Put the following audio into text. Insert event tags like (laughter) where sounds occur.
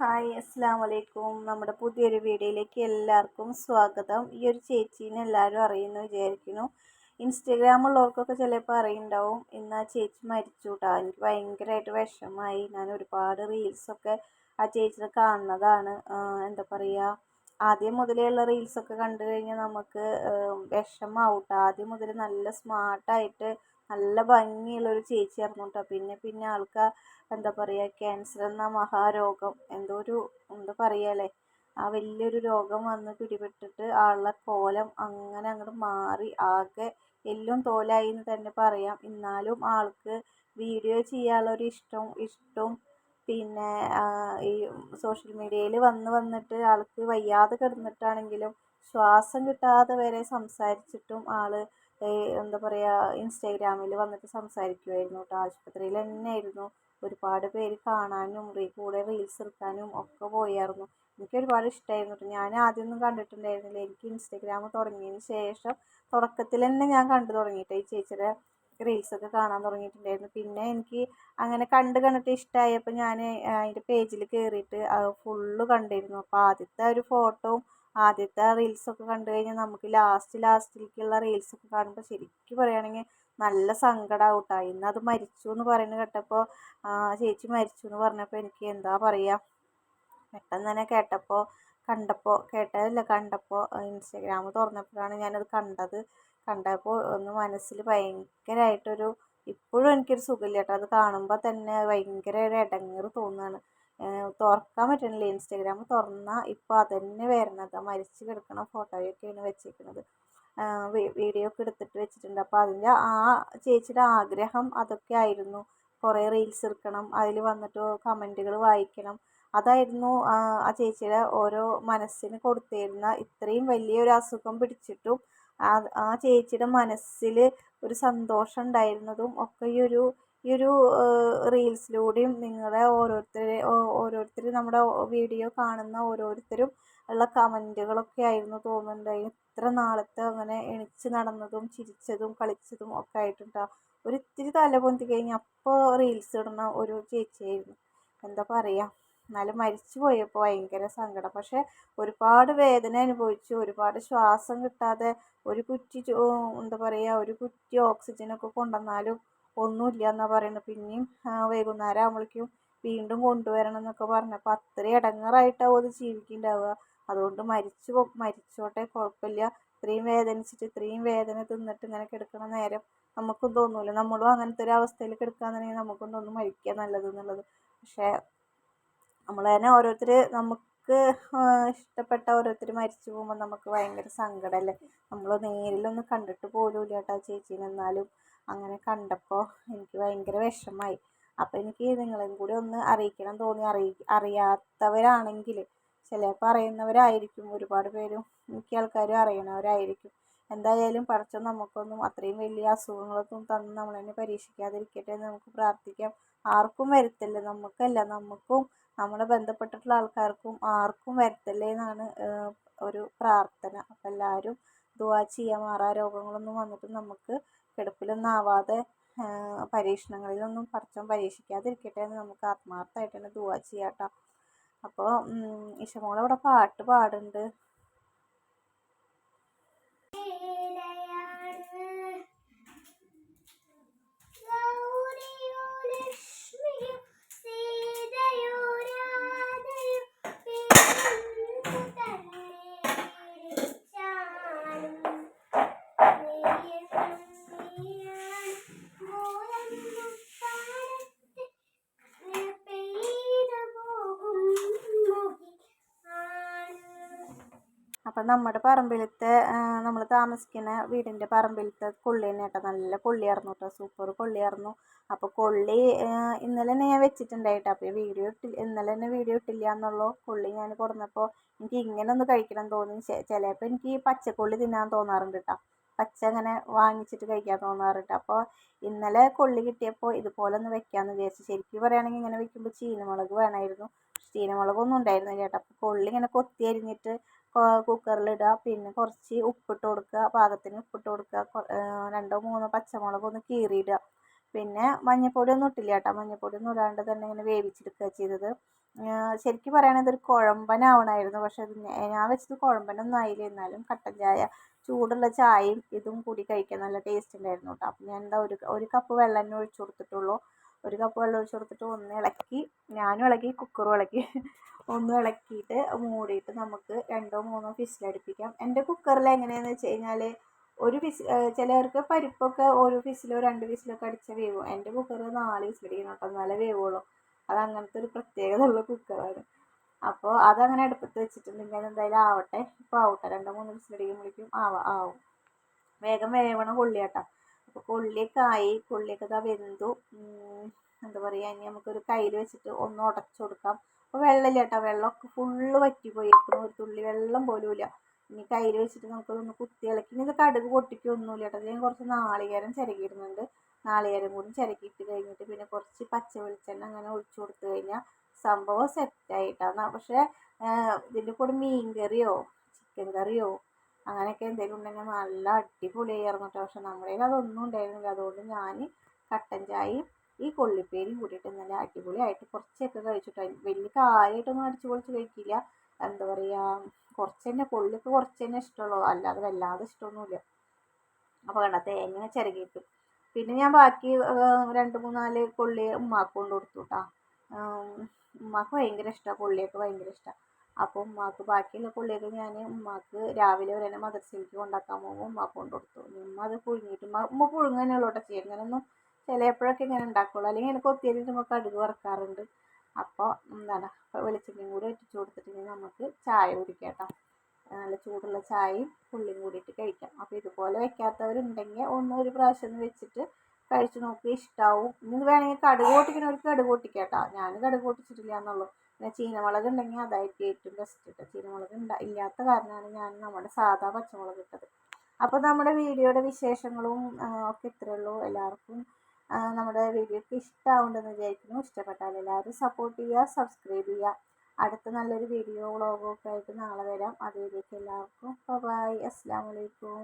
Hi അസ്സാം വലൈക്കും നമ്മുടെ പുതിയൊരു വീഡിയോയിലേക്ക് എല്ലാവർക്കും സ്വാഗതം. ഈ ഒരു ചേച്ചീനെ എല്ലാവരും അറിയുന്നു വിചാരിക്കുന്നു. ഇൻസ്റ്റഗ്രാമുള്ളവർക്കൊക്കെ ചിലപ്പോൾ അറിയുണ്ടാവും. ഇന്ന് ആ ചേച്ചി മരിച്ചു കേട്ടോ എനിക്ക് ഭയങ്കരമായിട്ട് വിഷമമായി. ഞാൻ ഒരുപാട് റീൽസൊക്കെ ആ ചേച്ചിനെ കാണുന്നതാണ്. എന്താ പറയുക ആദ്യം മുതലേയുള്ള റീൽസൊക്കെ കണ്ടു കഴിഞ്ഞാൽ നമുക്ക് വിഷമാവും ആദ്യം മുതൽ നല്ല സ്മാർട്ടായിട്ട് നല്ല ഭംഗിയുള്ളൊരു ചേച്ചിയായിരുന്നു കേട്ടോ പിന്നെ പിന്നെ ആൾക്ക് എന്താ പറയുക ക്യാൻസർ എന്ന മഹാരോഗം എന്തോ ഒരു എന്താ പറയുകയല്ലേ ആ വലിയൊരു രോഗം വന്ന് പിടിപെട്ടിട്ട് ആളുടെ കോലം അങ്ങനെ അങ്ങോട്ട് മാറി ആകെ എല്ലും തോലായി എന്ന് തന്നെ പറയാം. എന്നാലും ആൾക്ക് വീഡിയോ ചെയ്യാനുള്ളൊരു ഇഷ്ടം ഇഷ്ടവും പിന്നെ ഈ സോഷ്യൽ മീഡിയയിൽ വന്ന് വന്നിട്ട് ആൾക്ക് വയ്യാതെ കിടന്നിട്ടാണെങ്കിലും ശ്വാസം കിട്ടാതെ വരെ സംസാരിച്ചിട്ടും ആൾ എന്താ പറയുക ഇൻസ്റ്റാഗ്രാമിൽ വന്നിട്ട് സംസാരിക്കുമായിരുന്നു കേട്ടോ ആശുപത്രിയിൽ തന്നെ ആയിരുന്നു ഒരുപാട് പേര് കാണാനും കൂടെ റീൽസ് എടുക്കാനും ഒക്കെ പോയായിരുന്നു. എനിക്ക് ഒരുപാട് ഇഷ്ടമായിരുന്നു ഞാൻ ആദ്യമൊന്നും കണ്ടിട്ടുണ്ടായിരുന്നില്ല. എനിക്ക് ഇൻസ്റ്റാഗ്രാം തുടങ്ങിയതിന് ശേഷം തുടക്കത്തിൽ തന്നെ ഞാൻ കണ്ടു തുടങ്ങിയിട്ട് ഈ ചേച്ചിയുടെ റീൽസൊക്കെ കാണാൻ തുടങ്ങിയിട്ടുണ്ടായിരുന്നു. പിന്നെ എനിക്ക് അങ്ങനെ കണ്ട് കണ്ടിട്ട് ഇഷ്ടമായപ്പോൾ ഞാൻ അതിന്റെ പേജിൽ കയറിയിട്ട് ഫുള്ള് കണ്ടിരുന്നു. അപ്പോൾ ആദ്യത്തെ ഒരു ഫോട്ടോവും ആദ്യത്തെ റീൽസൊക്കെ കണ്ടു കഴിഞ്ഞാൽ നമുക്ക് ലാസ്റ്റ് ലാസ്റ്റിലേക്കുള്ള റീൽസൊക്കെ കാണുമ്പോൾ ശരിക്കും പറയുകയാണെങ്കിൽ നല്ല സങ്കടമാവും കേട്ടോ അത് മരിച്ചു എന്ന് പറയുന്നത് കേട്ടപ്പോൾ ചേച്ചി മരിച്ചു എന്ന് പറഞ്ഞപ്പോൾ എനിക്ക് എന്താ പറയുക പെട്ടെന്ന് തന്നെ കേട്ടപ്പോൾ കണ്ടപ്പോൾ കേട്ടതല്ല കണ്ടപ്പോൾ ഇൻസ്റ്റഗ്രാം തുറന്നപ്പോഴാണ് ഞാനത് കണ്ടത്. കണ്ടപ്പോൾ ഒന്ന് മനസ്സിൽ ഭയങ്കരമായിട്ടൊരു ഇപ്പോഴും എനിക്കൊരു സുഖമില്ല കേട്ടോ. അത് കാണുമ്പോൾ തന്നെ ഭയങ്കര ഒരു ഇടങ്ങേറ് തോന്നുകയാണ് തുറക്കാൻ പറ്റണില്ല. ഇൻസ്റ്റഗ്രാം തുറന്നാൽ ഇപ്പോൾ അതന്നെ വരണത്. മരിച്ച് കിടക്കണ ഫോട്ടോയൊക്കെയാണ് വെച്ചേക്കുന്നത് വീഡിയോ ഒക്കെ എടുത്തിട്ട് വെച്ചിട്ടുണ്ട്. അപ്പോൾ അതിന്റെ ആ ചേച്ചിയുടെ ആഗ്രഹം അതൊക്കെ ആയിരുന്നു. കുറേ റീൽസ് എടുക്കണം. അതിൽ വന്നിട്ട് കമന്റുകൾ വായിക്കണം. അതായിരുന്നു ആ ചേച്ചിയുടെ ഓരോ മനസ്സിന് കൊടുത്തിരുന്ന ഇത്രയും വലിയൊരു അസുഖം പിടിച്ചിട്ടും ആ ചേച്ചിയുടെ മനസ്സിൽ ഒരു സന്തോഷം ഉണ്ടായിരുന്നതും ഒക്കെ ഈ ഒരു ഈ ഒരു റീൽസിലൂടെയും നിങ്ങളുടെ ഓരോരുത്തരെ ഓരോരുത്തർ നമ്മുടെ വീഡിയോ കാണുന്ന ഓരോരുത്തരും ഉള്ള കമന്റുകളൊക്കെ ആയിരുന്നു തോന്നുന്നുണ്ടായി ഇത്ര നാളത്തെ അങ്ങനെ എണിച്ച് നടന്നതും ചിരിച്ചതും കളിച്ചതും ഒക്കെ ആയിട്ടുണ്ടാവും ഒരിത്തിരി തല പൊന്തി അപ്പോൾ റീൽസ് ഇടുന്ന ഒരു ചേച്ചിയായിരുന്നു. എന്താ പറയുക എന്നാലും മരിച്ചു പോയപ്പോൾ ഭയങ്കര സങ്കടം. പക്ഷേ ഒരുപാട് വേദന അനുഭവിച്ചു. ഒരുപാട് ശ്വാസം കിട്ടാതെ ഒരു കുറ്റി എന്താ പറയുക ഒരു കുറ്റി ഓക്സിജനൊക്കെ കൊണ്ടുവന്നാലും ഒന്നുമില്ല എന്നാണ് പറയുന്നത്. പിന്നെയും വൈകുന്നേരം ആകുമ്പോഴേക്കും വീണ്ടും കൊണ്ടുവരണം എന്നൊക്കെ പറഞ്ഞപ്പോൾ അത്രയും ഇടങ്ങറായിട്ടാവും അത് ജീവിക്കുന്നുണ്ടാവുക അതുകൊണ്ട് മരിച്ചു മരിച്ചോട്ടെ കുഴപ്പമില്ല. ഇത്രയും വേദനിച്ചിട്ട് ഇത്രയും വേദന തിന്നിട്ട് ഇങ്ങനെ കിടക്കണ നേരം നമുക്കും തോന്നൂല. നമ്മളും അങ്ങനത്തെ ഒരു അവസ്ഥയിൽ കിടക്കുകയാണെന്നുണ്ടെങ്കിൽ നമുക്കും തോന്നും മരിക്കുക നല്ലത് എന്നുള്ളത്. പക്ഷേ നമ്മൾ തന്നെ ഓരോരുത്തർ നമുക്ക് ഇഷ്ടപ്പെട്ട ഓരോരുത്തർ മരിച്ചു പോകുമ്പോൾ നമുക്ക് ഭയങ്കര സങ്കടമല്ലേ നമ്മൾ നേരിലൊന്നും കണ്ടിട്ട് പോലും ഇല്ല കേട്ടോ ചേച്ചീനെ. എന്നാലും അങ്ങനെ കണ്ടപ്പോൾ എനിക്ക് ഭയങ്കര വിഷമമായി അപ്പോൾ എനിക്ക് നിങ്ങളെയും കൂടി ഒന്ന് അറിയിക്കണം തോന്നി. അറിയി അറിയാത്തവരാണെങ്കിൽ ചിലപ്പോൾ അറിയുന്നവരായിരിക്കും ഒരുപാട് പേരും മിക്ക ആൾക്കാരും അറിയണവരായിരിക്കും. എന്തായാലും പടച്ചോൻ നമുക്കൊന്നും അത്രയും വലിയ അസുഖങ്ങളൊന്നും തന്ന് നമ്മൾ തന്നെ പരീക്ഷിക്കാതിരിക്കട്ടെ എന്ന് നമുക്ക് പ്രാർത്ഥിക്കാം. ആർക്കും വരത്തില്ല. നമുക്കല്ല. നമുക്കും നമ്മളെ ബന്ധപ്പെട്ടിട്ടുള്ള ആൾക്കാർക്കും ആർക്കും വരുത്തല്ലേ എന്നാണ് ഒരു പ്രാർത്ഥന. അപ്പം എല്ലാവരും ദുവാ ചെയ്യാൻ മാറാ രോഗങ്ങളൊന്നും വന്നിട്ട് നമുക്ക് കിടപ്പിലൊന്നും ആവാതെ പരീക്ഷണങ്ങളിലൊന്നും പടച്ചോൻ പരീക്ഷിക്കാതിരിക്കട്ടെ എന്ന് നമുക്ക് ആത്മാർത്ഥമായിട്ട് തന്നെ ദുവാ ചെയ്യാട്ടോ. അപ്പോൾ ഇഷമോളവിടെ പാട്ട് പാടുന്നുണ്ട്. അപ്പം നമ്മുടെ പറമ്പിലത്തെ നമ്മൾ താമസിക്കുന്ന വീടിന്റെ പറമ്പിലത്തെ കൊള്ളി തന്നെ കേട്ടോ. നല്ല കൊള്ളിയായിരുന്നു കേട്ടോ. സൂപ്പർ കൊള്ളിയായിരുന്നു. അപ്പോൾ കൊള്ളി ഇന്നലെ തന്നെ ഞാൻ വെച്ചിട്ടുണ്ടായിട്ട്. അപ്പോൾ വീഡിയോ ഇട്ടില്ല ഇന്നലെ തന്നെ വീഡിയോ ഇട്ടില്ല എന്നുള്ളൂ. കൊള്ളി ഞാൻ കൊടുന്നപ്പോൾ എനിക്ക് ഇങ്ങനെ ഒന്ന് കഴിക്കണം തോന്നി. ചിലപ്പോൾ എനിക്ക് പച്ചക്കൊള്ളി തിന്നാൻ തോന്നാറുണ്ട് കേട്ടോ. പച്ച അങ്ങനെ വാങ്ങിച്ചിട്ട് കഴിക്കാൻ തോന്നാറുണ്ട്. അപ്പോൾ ഇന്നലെ കൊള്ളി കിട്ടിയപ്പോൾ ഇതുപോലെ ഒന്ന് വെക്കാമെന്ന് വിചാരിച്ചു ശരിക്കും പറയുകയാണെങ്കിൽ ഇങ്ങനെ വെക്കുമ്പോൾ ചീനമുളക് വേണമായിരുന്നു ചീനമുളകൊന്നും ഉണ്ടായിരുന്നില്ല കേട്ടോ. അപ്പോൾ കൊള്ളി ഇങ്ങനെ കൊത്തി അരിഞ്ഞിട്ട് കുക്കറിലിടുക പിന്നെ കുറച്ച് ഉപ്പിട്ട് കൊടുക്കുക. പാകത്തിന് ഉപ്പിട്ട് കൊടുക്കുക. രണ്ടോ മൂന്നോ പച്ചമുളക് ഒന്ന് കീറിയിടുക. പിന്നെ മഞ്ഞൾപ്പൊടി ഒന്നും ഇട്ടില്ല കേട്ടോ. മഞ്ഞൾപ്പൊടി ഒന്നും ഇടാണ്ട് തന്നെ ഇങ്ങനെ വേവിച്ചെടുക്കുക ചെയ്തത്. ശരിക്കും പറയുകയാണെങ്കിൽ ഇതൊരു കുഴമ്പനാവണമായിരുന്നു. പക്ഷെ അത് ഞാൻ വെച്ചത് കുഴമ്പനൊന്നും ആയില്ല. എന്നാലും കട്ടൻ ചായ ചൂടുള്ള ചായയും ഇതും കൂടി കഴിക്കാൻ നല്ല ടേസ്റ്റ് ഉണ്ടായിരുന്നു കേട്ടോ. അപ്പം ഞാൻ എന്താ ഒരു ഒരു കപ്പ് വെള്ളം തന്നെ ഒഴിച്ചു കൊടുത്തിട്ടുള്ളൂ. ഒരു കപ്പ് വെള്ളം ഒഴിച്ചു കൊടുത്തിട്ട് ഒന്ന് ഇളക്കി ഞാനും ഇളക്കി കുക്കറും ഇളക്കി. (laughs) ഒന്ന് ഇളക്കിയിട്ട് മൂടിയിട്ട് നമുക്ക് രണ്ടോ മൂന്നോ വിസിലടുപ്പിക്കാം എന്റെ കുക്കറിൽ എങ്ങനെയാണെന്ന് വെച്ച് കഴിഞ്ഞാൽ ഒരു ഫിസ് ചിലവർക്ക് പരിപ്പൊക്കെ ഒരു ഫിസിലോ രണ്ട് വിസിലൊക്കെ അടിച്ചാൽ വേവും. എന്റെ കുക്കറിൽ നാല് വിസിലടിക്കണം കേട്ടോ. നല്ല വേവുള്ളൂ. അത് അങ്ങനത്തെ ഒരു പ്രത്യേകത ഉള്ള കുക്കറാണ് അപ്പോൾ അതങ്ങനെ അടുപ്പത്ത് വെച്ചിട്ടുണ്ടെങ്കിൽ അതെന്തായാലും ആവട്ടെ. ഇപ്പോൾ ആവട്ടെ. രണ്ടോ മൂന്നോ വിസിലടിക്കുമ്പോഴേക്കും ആവാം ആവും. വേഗം വേവണം കൊള്ളിയാട്ടോ അപ്പോൾ കൊള്ളിയൊക്കെ ആയി കൊള്ളിയൊക്കെ ഇതാ വെന്തു. എന്താ പറയുക ഇനി നമുക്കൊരു കയ്യിൽ വെച്ചിട്ട് ഒന്ന് ഉടച്ചു കൊടുക്കാം. അപ്പോൾ വെള്ളമില്ല കേട്ടോ വെള്ളമൊക്കെ ഫുള്ള് വറ്റിപ്പോയിരിക്കുന്നു ഒരു തുള്ളി വെള്ളം പോലും ഇല്ല. ഇനി കയ്യിൽ വെച്ചിട്ട് നമുക്കതൊന്ന് കുത്തി ഇളക്കി. ഇനി ഇത് കടുക് പൊട്ടിക്കൊന്നുമില്ല കേട്ടോ. ഞാൻ കുറച്ച് നാളികേരം ചിരകിയിടുന്നുണ്ട്. നാളികേരം കൂടി ചിരകിയിട്ട് കഴിഞ്ഞിട്ട് പിന്നെ കുറച്ച് പച്ച വെളിച്ചെണ്ണ അങ്ങനെ ഒഴിച്ചു കൊടുത്തു കഴിഞ്ഞാൽ സംഭവം സെറ്റായിട്ടാണ് പക്ഷേ ഇതിന്റെ കൂടെ മീൻ കറിയോ ചിക്കൻ കറിയോ അങ്ങനെയൊക്കെ എന്തെങ്കിലും ഉണ്ടെങ്കിൽ നല്ല അടിപൊളിയായിരുന്നു കേട്ടോ പക്ഷെ നമ്മുടെ കയ്യിൽ അതൊന്നും ഉണ്ടായിരുന്നില്ല. അതുകൊണ്ട് ഞാൻ കട്ടൻ ചായയും ഈ കൊള്ളിപ്പേരിയും കൂട്ടിയിട്ട് നല്ല അടിപൊളിയായിട്ട് കുറച്ചൊക്കെ കഴിച്ചിട്ട് വലിയ കാര്യമായിട്ടൊന്നും അടിച്ചു പൊളിച്ച് കഴിക്കില്ല. എന്താ പറയുക കുറച്ച് തന്നെ കൊള്ളിക്ക് കുറച്ച് തന്നെ ഇഷ്ടമുള്ളൂ. അല്ലാതെ വല്ലാതെ ഇഷ്ടമൊന്നുമില്ല. അപ്പോൾ കണ്ട തേങ്ങ ചിരകിയിട്ട്. പിന്നെ ഞാൻ ബാക്കി രണ്ട് മൂന്നാൽ കൊള്ളി ഉമ്മാക്ക് കൊണ്ട് കൊടുത്തു കേട്ടോ ഉമ്മാക്ക് ഭയങ്കര ഇഷ്ടമാണ് കൊള്ളിയൊക്കെ ഭയങ്കര ഇഷ്ടമാണ് അപ്പോൾ ഉമ്മാക്ക് ബാക്കിയുള്ള പുള്ളിയൊക്കെ ഞാൻ ഉമ്മാക്ക് രാവിലെ വരെ മദർസയിലേക്ക് കൊണ്ടാക്കാൻ പോകുമ്പോൾ ഉമ്മാക്ക് കൊണ്ടു കൊടുത്തു. ഉമ്മ അത് പുഴുങ്ങിയിട്ട് ഉമ്മ ഉമ്മ പുഴുങ്ങനെയുള്ളൂ കേട്ടോ ചെയ്യുക. അങ്ങനെയൊന്നും ചിലപ്പോഴൊക്കെ ഇങ്ങനെ ഉണ്ടാക്കുള്ളൂ. അല്ലെങ്കിൽ എനിക്ക് ഒത്തിരി നമുക്ക് കടുക് വറക്കാറുണ്ട്. അപ്പോൾ എന്താണ് വെളിച്ചെണ്ണയും കൂടി ഒറ്റിച്ച് കൊടുത്തിട്ടുണ്ടെങ്കിൽ നമുക്ക് ചായ കുടിക്കാം കേട്ടോ. നല്ല ചൂടുള്ള ചായയും പുള്ളിയും കൂടിയിട്ട് കഴിക്കാം. അപ്പോൾ ഇതുപോലെ വെക്കാത്തവരുണ്ടെങ്കിൽ ഒന്ന് ഒരു പ്രാവശ്യം വെച്ചിട്ട് കഴിച്ച് നോക്കി ഇഷ്ടമാവും ഇനി വേണമെങ്കിൽ കടുക് പൊട്ടിക്കണവർക്ക് കടുക് പൊട്ടിക്കാം ഞാൻ കടുക് പൊട്ടിച്ചിട്ടില്ല എന്നുള്ളൂ. പിന്നെ ചീനമുളക് ഉണ്ടെങ്കിൽ അതായിരിക്കും ഏറ്റവും ബെസ്റ്റ് കേട്ടോ ചീനമുളക് ഉണ്ടാ ഇല്ലാത്ത കാരണമാണ് ഞാൻ നമ്മുടെ സാധാ പച്ചമുളക് ഇട്ടത്. അപ്പോൾ നമ്മുടെ വീഡിയോയുടെ വിശേഷങ്ങളും ഒക്കെ ഇത്രയേ ഉള്ളൂ. എല്ലാവർക്കും നമ്മുടെ വീഡിയോക്ക് ഇഷ്ടമാവുണ്ടെന്ന് വിചാരിക്കുന്നു. ഇഷ്ടപ്പെട്ടാൽ എല്ലാവരും സപ്പോർട്ട് ചെയ്യുക സബ്സ്ക്രൈബ് ചെയ്യുക. അടുത്ത നല്ലൊരു വീഡിയോ വ്ളോഗൊക്കെ ആയിട്ട് നാളെ വരാം. അതുവരേക്കും എല്ലാവർക്കും. ബൈ അസ്സാം വലൈക്കും